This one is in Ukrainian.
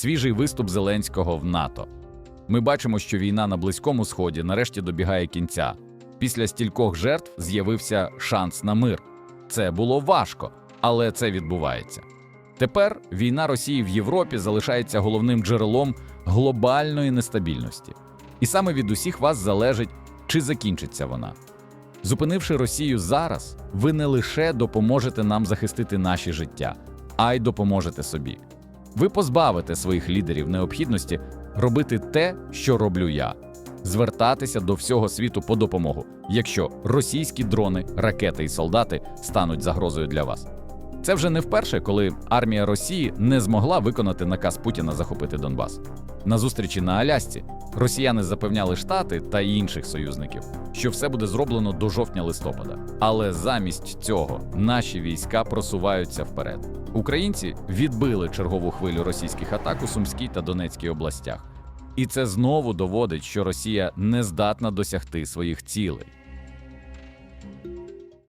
свіжий виступ Зеленського в НАТО. Ми бачимо, що війна на Близькому Сході нарешті добігає кінця. Після стількох жертв з'явився шанс на мир. Це було важко, але це відбувається. Тепер війна Росії в Європі залишається головним джерелом глобальної нестабільності. І саме від усіх вас залежить, чи закінчиться вона. Зупинивши Росію зараз, ви не лише допоможете нам захистити наші життя, а й допоможете собі. Ви позбавите своїх лідерів необхідності робити те, що роблю я звертатися до всього світу по допомогу, якщо російські дрони, ракети і солдати стануть загрозою для вас. Це вже не вперше, коли армія Росії не змогла виконати наказ Путіна захопити Донбас. На зустрічі на Алясці росіяни запевняли Штати та інших союзників, що все буде зроблено до жовтня-листопада. Але замість цього наші війська просуваються вперед. Українці відбили чергову хвилю російських атак у Сумській та Донецькій областях. І це знову доводить, що Росія не здатна досягти своїх цілей.